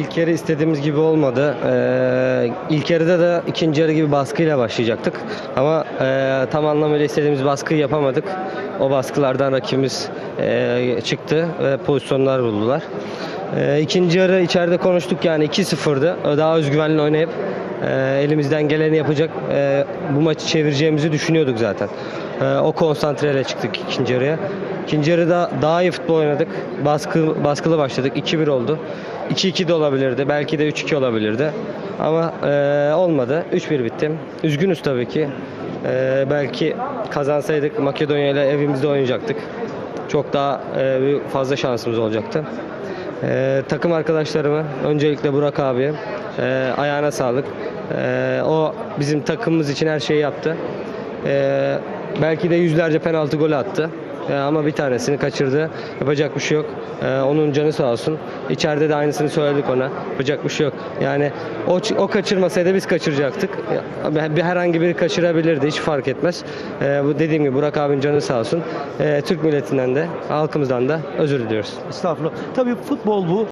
İlk yarı istediğimiz gibi olmadı. Ee, ilk yarıda da ikinci yarı gibi baskıyla başlayacaktık. Ama e, tam anlamıyla istediğimiz baskıyı yapamadık. O baskılardan rakibimiz e, çıktı ve pozisyonlar buldular. E, ikinci yarı içeride konuştuk yani 2-0'dı. Daha özgüvenli oynayıp e, elimizden geleni yapacak e, bu maçı çevireceğimizi düşünüyorduk zaten. E, o konsantreyle çıktık ikinci yarıya. İkinci yarıda daha iyi futbol oynadık. Baskı, baskılı başladık. 2-1 oldu. 2-2 de olabilirdi. Belki de 3-2 olabilirdi. Ama e, olmadı. 3-1 bitti. Üzgünüz tabii ki. E, belki kazansaydık Makedonya ile evimizde oynayacaktık. Çok daha e, fazla şansımız olacaktı. E, takım arkadaşlarıma, öncelikle Burak abiye e, ayağına sağlık. E, o bizim takımımız için her şeyi yaptı. E, belki de yüzlerce penaltı golü attı. E, ama bir tanesini kaçırdı. Yapacak bir şey yok. E, onun canı sağ olsun. İçeride de aynısını söyledik ona. Yapacak bir şey yok. Yani o, o kaçırmasaydı biz kaçıracaktık. E, bir herhangi biri kaçırabilirdi. Hiç fark etmez. E, bu dediğim gibi Burak abinin canı sağ olsun. E, Türk milletinden de halkımızdan da özür diliyoruz. Estağfurullah. Tabii futbol bu.